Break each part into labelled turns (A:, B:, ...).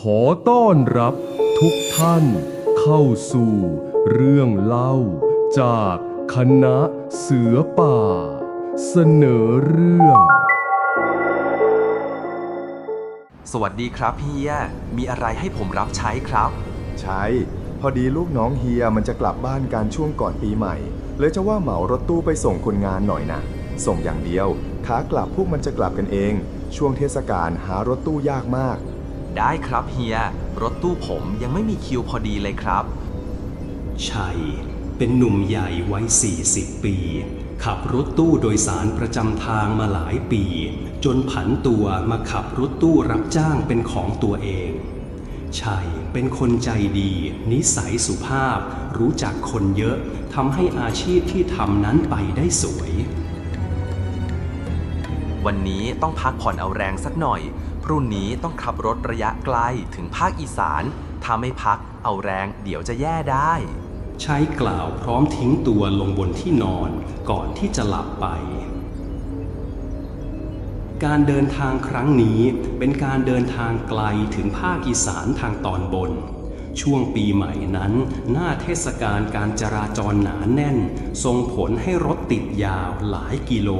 A: ขอต้อนรับทุกท่านเข้าสู่ เรื่องเล่า จากคณะเสือป่า เสนอเรื่อง
B: สวัสดีครับเฮีย มีอะไรให้ผมรับใช้ครับ
C: ใช่พอดีลูกน้องเฮียมันจะกลับบ้านกันช่วงก่อนปีใหม่ เลยจะว่าเหมารถตู้ไปส่งคนงานหน่อยนะ ส่งอย่างเดียวขากลับพวกมันจะกลับกันเอง ช่วงเทศกาลหารถตู้ยากมาก
B: ได้ครับเฮีย รถตู้ผมยังไม่มีคิวพอดีเลยครับ
D: ชัย เป็นหนุ่มใหญ่วัย 40 ปี ขับรถตู้โดยสารประจำทางมาหลายปี จนผันตัวมาขับรถตู้รับจ้างเป็นของตัวเอง ชัยเป็นคนใจดี นิสัยสุภาพ รู้จักคนเยอะทำให้อาชีพที่ทำนั้นไปได้สวย
B: วันนี้ต้องพักผ่อนเอาแรงสักหน่อย พรุ่งนี้ต้องขับรถระยะไกลถึงภาคอีสาน ถ้าไม่พักเอาแรงเดี๋ยวจะแย่ได้
D: ใช้กล่าวพร้อมทิ้งตัวลงบนที่นอนก่อนที่จะหลับไป การเดินทางครั้งนี้เป็นการเดินทางไกลถึงภาคอีสานทางตอนบนช่วงปีใหม่นั้น หน้าเทศกาลการจราจรหนาแน่นส่งผลให้รถติดยาวหลายกิโล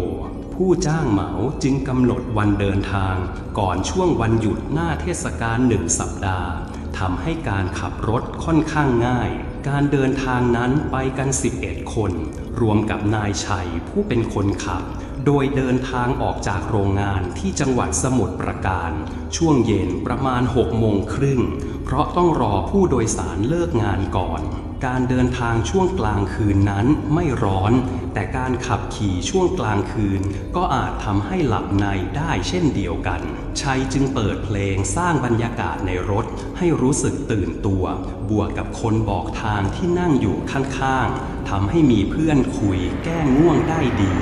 D: ผู้จ้างเหมาจึงกำหนดวันเดินทาง ก่อนช่วงวันหยุดหน้าเทศกาลหนึ่งสัปดาห์ทำให้การขับรถค่อนข้างง่าย การเดินทางนั้นไปกัน 11 คน รวมกับนายชัยผู้เป็นคนขับ โดยเดินทางออกจากโรงงานที่จังหวัดสมุทรปราการ ช่วงเย็นประมาณ6โมงครึ่ง เพราะต้องรอผู้โดยสารเลิกงานก่อน การเดินทางช่วงกลางคืนนั้นไม่ร้อน แต่การขับขี่ช่วงกลางคืน ก็อาจทำให้หลับในได้เช่นเดียวกัน ชัยจึงเปิดเพลงสร้างบรรยากาศในรถให้รู้สึกตื่นตัว บวกกับคนบอกทางที่นั่งอยู่ข้างๆทำให้มีเพื่อนคุยแก้ง่วงได้ดี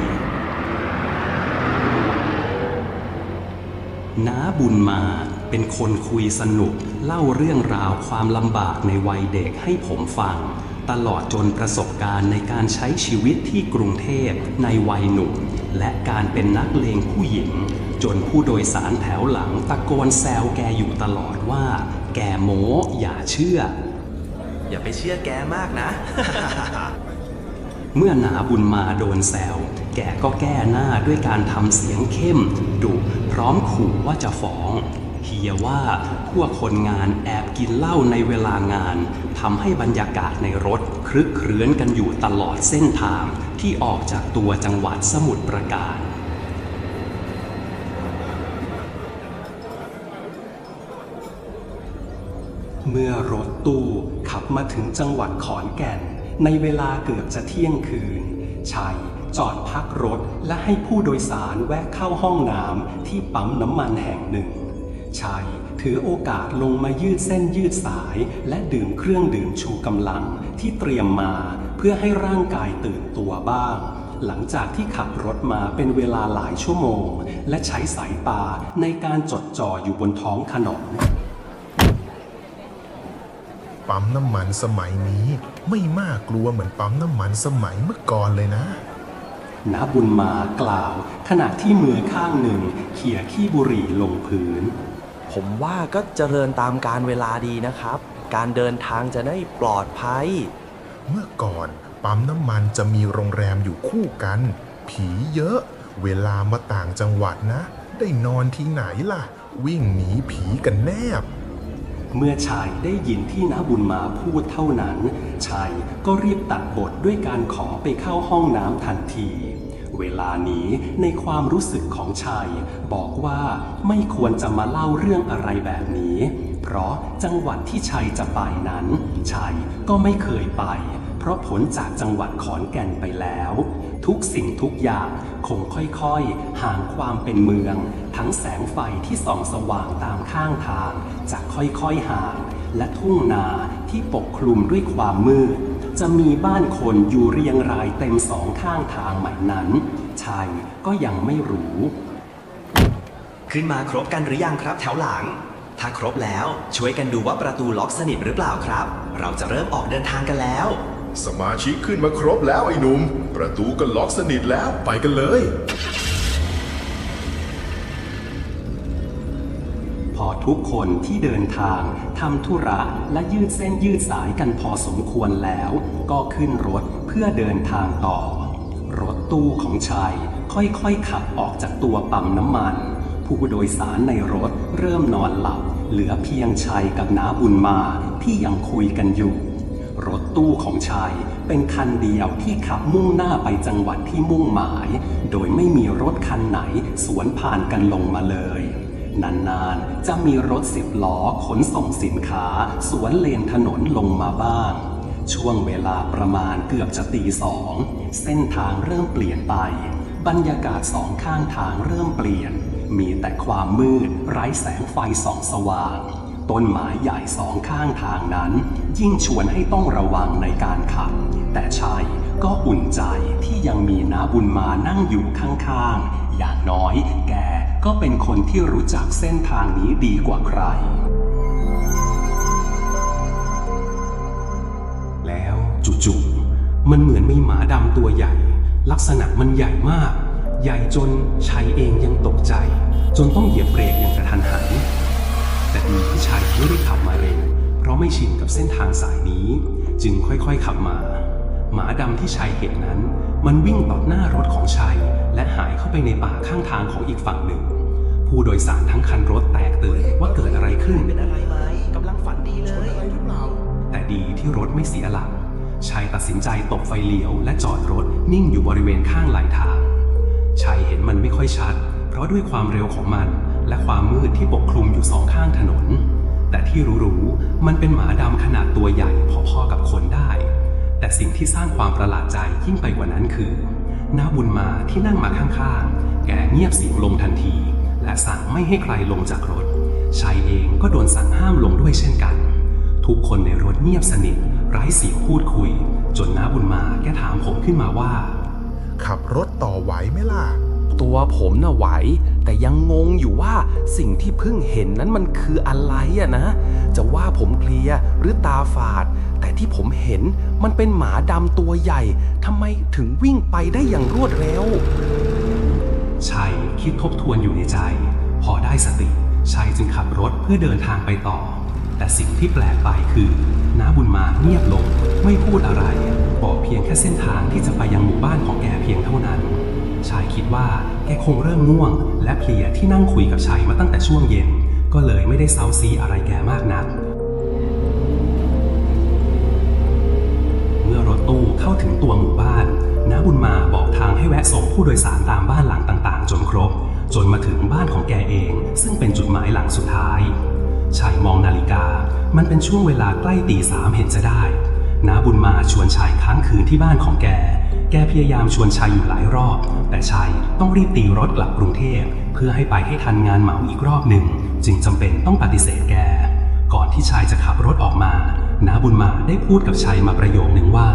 D: น้าบุญมาเป็นคนคุยสนุก เล่าเรื่องราวความลำบากในวัยเด็กให้ผมฟัง ตลอดจนประสบการณ์ในการใช้ชีวิตที่กรุงเทพในวัยหนุ่ม และการเป็นนักเลงผู้หญิง จนผู้โดยสารแถวหลังตะโกนแซวแกอยู่ตลอดว่า แกโม้อย่าเชื่อ
B: อย่าไปเชื่อแกมากนะ
D: เมื่อหนาบุญมาโดนแซว แกก็แก้หน้าด้วยการทำเสียงเข้มดุพร้อมขู่ว่าจะฟ้อง เฮียว่าพวกคนงานแอบกินเหล้าในเวลางานทำให้บรรยากาศในรถครึกครื้นกันอยู่ตลอดเส้นทางที่ออกจากตัวจังหวัดสมุทรปราการเมื่อรถตู้ขับมาถึงจังหวัดขอนแก่น ในเวลาเกือบจะเที่ยงคืน ชัยจอดพักรถและให้ผู้โดยสารแวะเข้าห้องน้ำที่ปั๊มน้ำมันแห่งหนึ่ง ชัย ถือโอกาสลงมายืดเส้นยืดสาย และดื่มเครื่องดื่มชูกำลังที่เตรียมมาเพื่อให้ร่างกายตื่นตัวบ้าง หลังจากที่ขับรถมาเป็นเวลาหลายชั่วโมง และใช้สายตาในการจดจ่ออยู่บนท้องถนน
E: ปั๊มน้ำมันสมัยนี้ไม่มากกลัวเหมือนปั๊มน้ำมันสมัยเมื่อก่อนเลยนะ
D: ณบุญมากล่าว ขณะที่มือข้างหนึ่งเขี่ยขี้บุหรี่ลงพื้น
B: ผมว่าก็เจริญตามการเวลาดีนะครับ การเดินทางจะได้ปลอดภัย
E: เมื่อก่อนปั๊มน้ำมันจะมีโรงแรมอยู่คู่กัน ผีเยอะ เวลามาต่างจังหวัดนะ ได้นอนที่ไหนล่ะ วิ่งหนีผีกันแนบ
D: เมื่อชายได้ยินที่น้าบุญมาพูดเท่านั้น ชายก็รีบตัดบทด้วยการขอไปเข้าห้องน้ำทันที เวลานี้ในความรู้สึกของชายบอกว่าไม่ควรจะมาเล่าเรื่องอะไรแบบนี้ เพราะจังหวัดที่ชัยจะไปนั้น ชัยก็ไม่เคยไป เพราะผลจากจังหวัดขอนแก่นไปแล้ว ทุกสิ่งทุกอย่างคงค่อยๆ ห่างความเป็นเมือง ทั้งแสงไฟที่ส่องสว่างตามข้างทางจะค่อยๆห่าง และทุ่งนาที่ปกคลุมด้วยความมืดจะมีบ้านคนอยู่เรียงรายเต็มสองข้างทางใหม่นั้น ชัยก็ยังไม่รู้
F: ขึ้นมาครบกันหรือยังครับแถวหลัง ถ้าครบแล้วช่วยกันดูว่าประตูล็อกสนิทหรือเปล่าครับ เราจะเริ่มออกเดินทางกันแล้ว
E: สมาชิกขึ้นมาครบแล้วไอ้หนุ่ม ประตูก็ล็อกสนิทแล้วไปกันเลย
D: พอทุกคนที่เดินทางทำธุระและยืดเส้นยืดสายกันพอสมควรแล้ว ก็ขึ้นรถเพื่อเดินทางต่อรถ ตู้ของชายค่อยๆขับออกจากตัวปั๊มน้ำมัน ผู้โดยสารในรถเริ่มนอนหลับ เหลือเพียงชัยกับน้าบุญมาที่ยังคุยกันอยู่ รถตู้ของชายเป็นคันเดียวที่ขับมุ่งหน้าไปจังหวัดที่มุ่งหมาย โดยไม่มีรถคันไหนสวนผ่านกันลงมาเลยนานๆ จะมีรถสิบล้อขนส่งสินค้า สวนเลนถนนลงมาบ้าง ช่วงเวลาประมาณเกือบจะตีสอง เส้นทางเริ่มเปลี่ยนไป บรรยากาศสองข้างทางเริ่มเปลี่ยน มีแต่ความมืดไร้แสงไฟส่องสว่าง ต้นไม้ใหญ่สองข้างทางนั้น ยิ่งชวนให้ต้องระวังในการขับ แต่ชัยก็อุ่นใจที่ยังมีนาบุญมานั่งอยู่ข้างๆ อย่างน้อยแกก็เป็นคนที่รู้จักเส้นทางนี้ดีกว่าใคร มันเหมือนมีหมาดำตัวใหญ่ ลักษณะมันใหญ่มาก ใหญ่จนชัยเองยังตกใจ จนต้องเหยียบเบรกอย่างกระทันหัน แต่ดีที่ชัยไม่ได้ขับมาเร็วเพราะไม่ชินกับเส้นทางสายนี้ จึงค่อยๆขับมา หมาดำที่ชัยเห็นนั้น มันวิ่งตัดหน้ารถของชัยและหายเข้าไปในป่าข้างทางของอีกฝั่งหนึ่ง ผู้โดยสารทั้งคันรถแตกตื่นว่าเกิดอะไรขึ้น
F: เป็นอะไรไหมกำลังฝันดีเลย
D: แต่ดีที่รถไม่เสียหลัก ชัยตัดสินใจตบไฟเลี้ยวและจอดรถนิ่งอยู่บริเวณข้างไหลทางชัยเห็นมันไม่ค่อยชัด เพราะด้วยความเร็วของมัน และความมืดที่ปกคลุมอยู่สองข้างถนน แต่ที่รู้ๆมันเป็นหมาดำขนาดตัวใหญ่พอๆกับคนได้ แต่สิ่งที่สร้างความประหลาดใจยิ่งไปกว่านั้นคือน้าบุญมาที่นั่งมาข้างๆ แกเงียบเสียงลงทันที และสั่งไม่ให้ใครลงจากรถชัยเองก็โดนสั่งห้ามลงด้วยเช่นกัน ทุกคนในรถเงียบสนิท ไร้เสียงพูดคุย จนน้าบุญมาแกถามผมขึ้นมาว่า
E: ขับรถต่อไหวไหมล่ะ
A: ตัวผมน่ะไหว แต่ยังงงอยู่ว่าสิ่งที่เพิ่งเห็นนั้นมันคืออะไรอะนะ จะว่าผมเพลียหรือตาฝาด แต่ที่ผมเห็นมันเป็นหมาดำตัวใหญ่ทำไมถึงวิ่งไปได้อย่างรวดเร็ว
D: ชัยคิดทบทวนอยู่ในใจ พอได้สติชัยจึงขับรถเพื่อเดินทางไปต่อ แต่สิ่งที่แปลกไปคือน้าบุญมาเงียบลงไม่พูดอะไร บอกเพียงแค่เส้นทางที่จะไปยังหมู่บ้านของแกเพียงเท่านั้น ชายคิดว่าแกคงเริ่มง่วง และเพลียที่นั่งคุยกับชัยมาตั้งแต่ช่วงเย็น ก็เลยไม่ได้เซาซีอะไรแกมากนัก เมื่อรถตู้เข้าถึงตัวหมู่บ้านน้าบุญมาบอกทางให้แวะส่งผู้โดยสารตามบ้านหลังต่างๆ จนครบ จนมาถึงบ้านของแกเอง ซึ่งเป็นจุดหมายหลังสุดท้าย ชายมองนาฬิกา มันเป็นช่วงเวลาใกล้ตีสามเห็นจะได้น้าบุญมาชวนชายค้างคืนที่บ้านของแก แกพยายามชวนชายอยู่หลายรอบ แต่ชายต้องรีบตีรถกลับกรุงเทพเพื่อให้ไปให้ทันงานเหมาอีกรอบหนึ่ง จึงจำเป็นต้องปฏิเสธแก ก่อนที่ชายจะขับรถออกมาน้าบุญมาได้พูดกับชายมาประโยคหนึ่งว่า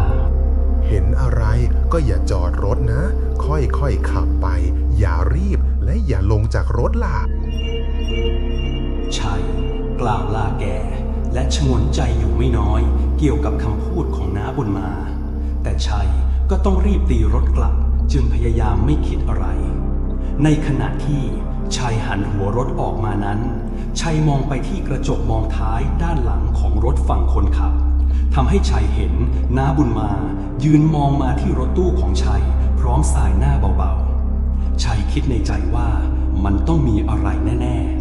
E: เห็นอะไรก็อย่าจอดรถนะ ค่อยๆขับไป อย่ารีบและอย่าลงจากรถล่ะ
D: ชัย กล่าวลาแกและชงนใจอยู่ไม่น้อยเกี่ยวกับคำพูดของน้าบุญมา แต่ชัยก็ต้องรีบตีรถกลับจึงพยายามไม่คิดอะไร ในขณะที่ชัยหันหัวรถออกมานั้น ชัยมองไปที่กระจกมองท้ายด้านหลังของรถฝั่งคนขับทำให้ชัยเห็นน้าบุญมา ยืนมองมาที่รถตู้ของชัย พร้อมสายหน้าเบาๆ ชัยคิดในใจว่ามันต้องมีอะไรแน่ ๆ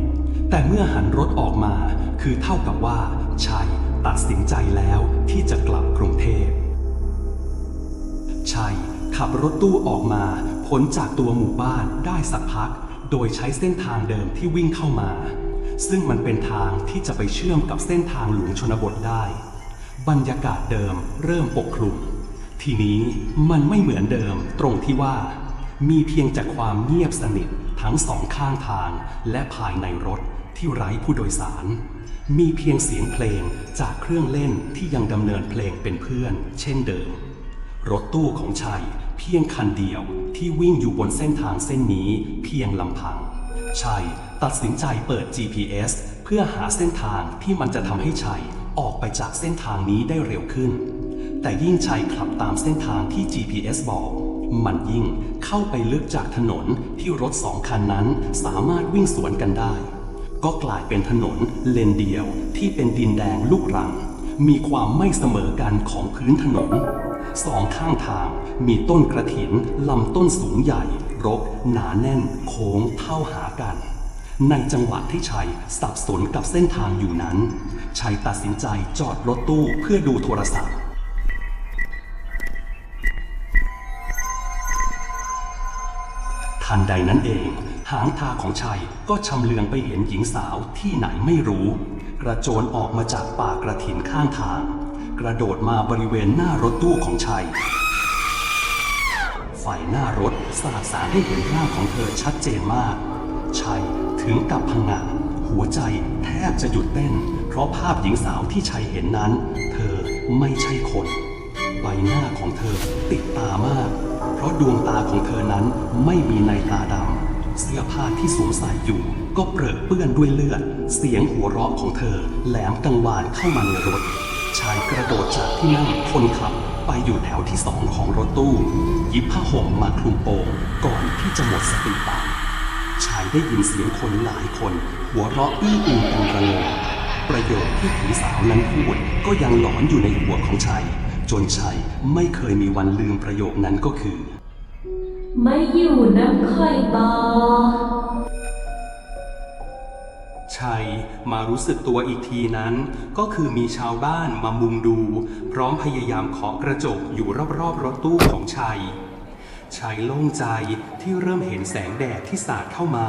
D: แต่เมื่อหันรถออกมาคือเท่ากับว่าชัยตัดสินใจแล้วที่จะกลับกรุงเทพชัยขับรถตู้ออกมาพ้นจากตัวหมู่บ้านได้สักพัก โดยใช้เส้นทางเดิมที่วิ่งเข้ามา ซึ่งมันเป็นทางที่จะไปเชื่อมกับเส้นทางหลวงชนบทได้ บรรยากาศเดิมเริ่มปกคลุม ทีนี้มันไม่เหมือนเดิมตรงที่ว่า มีเพียงแต่ความเงียบสนิททั้งสองข้างทางและภายในรถ ที่ไร้ผู้โดยสาร มีเพียงเสียงเพลงจากเครื่องเล่นที่ยังดำเนินเพลงเป็นเพื่อน เช่นเดิม รถตู้ของชัยเพียงคันเดียวที่วิ่งอยู่บนเส้นทางเส้นนี้เพียงลำพัง ชัยตัดสินใจเปิด GPS เพื่อหาเส้นทางที่มันจะทำให้ชัยออกไปจากเส้นทางนี้ได้เร็วขึ้น แต่ยิ่งชัยขับตามเส้นทางที่ GPS บอกมันยิ่งเข้าไปลึกจากถนนที่รถสองคันนั้นสามารถวิ่งสวนกันได้ ก็กลายเป็นถนนเลนเดียวที่เป็นดินแดงลูกรัง มีความไม่เสมอกันของพื้นถนน สองข้างทางมีต้นกระถินลำต้นสูงใหญ่ รก หนาแน่น โค้งเท่าหากัน ในจังหวะที่ชัยสับสนกับเส้นทางอยู่นั้น ชัยตัดสินใจจอดรถตู้เพื่อดูโทรศัพท์ทันใดนั้นเอง หางตาของชัยก็ชำเลืองไปเห็นหญิงสาวที่ไหนไม่รู้ กระโจนออกมาจากป่ากระถินข้างทาง กระโดดมาบริเวณหน้ารถตู้ของชัยไฟหน้ารถสาดสารให้เห็นร่าของเธอชัดเจนมาก ชัยถึงกับพังงะหัวใจแทบจะหยุดเต้น เพราะภาพหญิงสาวที่ชัยเห็นนั้น เธอไม่ใช่คนใบหน้าของเธอติดตามาก เพราะดวงตาของเธอนั้นไม่มีในตาดำ เสื้อผ้าที่สวมใส่อยู่ ก็เปรอะเปื้อนด้วยเลือด เสียงหัวเราะของเธอ แหลมกังวานเข้ามาในรถ ชายกระโดดจากที่นั่งคนขับไปอยู่แถวที่สองของรถตู้ ยิบผ้าห่มมาคลุมโปงก่อนที่จะหมดสติไปชายได้ยินเสียงคนหลายคน หัวเราะอื้ออึงกันระงมประโยคที่ผีสาวนั้นพูดก็ยังหลอนอยู่ในหัวของชัยจนชัยไม่เคยมีวันลืมประโยคนั้นก็คือ
G: ไม่อยู่น้ำค่อยบอ
D: ชัยมารู้สึกตัวอีกทีนั้น ก็คือมีชาวบ้านมามุงดู พร้อมพยายามเคาะกระจกอยู่รอบๆรถตู้ของชัยชัยโล่งใจที่เริ่มเห็นแสงแดดที่สาดเข้ามา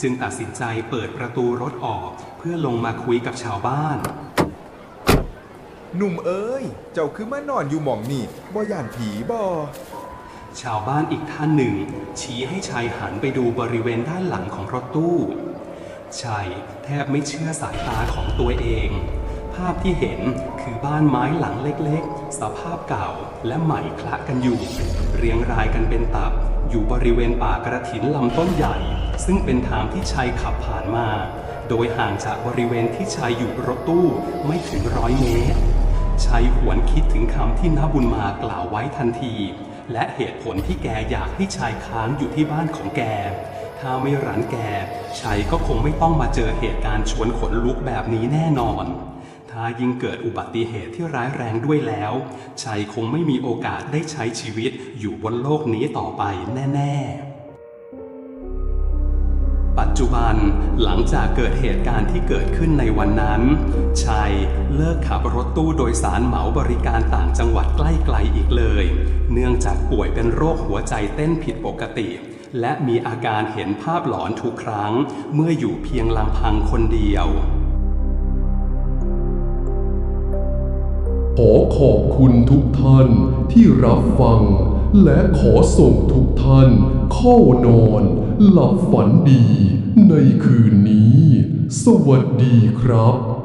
D: จึงตัดสินใจเปิดประตูรถออกเพื่อลงมาคุยกับชาวบ้าน
C: หนุ่มเอ้ย เจ้าคือมานอนอยู่หม่องนี่บ่ย่านผีบ่
D: ชาวบ้านอีกท่านหนึ่ง ชี้ให้ชัยหันไปดูบริเวณด้านหลังของรถตู้ชัยแทบไม่เชื่อสายตาของตัวเอง ภาพที่เห็นคือบ้านไม้หลังเล็กๆ สภาพเก่าและใหม่คละกันอยู่ เรียงรายกันเป็นตับ อยู่บริเวณป่ากระถินลำต้นใหญ่ ซึ่งเป็นทางที่ชัยขับผ่านมา โดยห่างจากบริเวณที่ชัยอยู่รถตู้ไม่ถึงร้อยเมตรชัยหวนคิดถึงคำที่น้าบุญมากล่าวไว้ทันที และเหตุผลที่แกอยากให้ชายค้างอยู่ที่บ้านของแก ถ้าไม่รันแกชายก็คงไม่ต้องมาเจอเหตุการณ์ชวนขนลุกแบบนี้แน่นอน ถ้ายิ่งเกิดอุบัติเหตุที่ร้ายแรงด้วยแล้วชายคงไม่มีโอกาสได้ใช้ชีวิตอยู่บนโลกนี้ต่อไปแน่ ๆ จุบันหลังจากเกิดเหตุการณ์ที่เกิดขึ้นในวันนั้น ชัยเลิกขับรถตู้โดยสารเหมาบริการต่างจังหวัดใกล้ไกลอีกเลย เนื่องจากป่วยเป็นโรคหัวใจเต้นผิดปกติ และมีอาการเห็นภาพหลอนทุกครั้ง เมื่ออยู่เพียงลำพังคนเดียว
H: ขอขอบคุณทุกท่านที่รับฟัง และขอส่งทุกท่านเข้านอน หลับฝันดี ในคืนนี้ สวัสดีครับ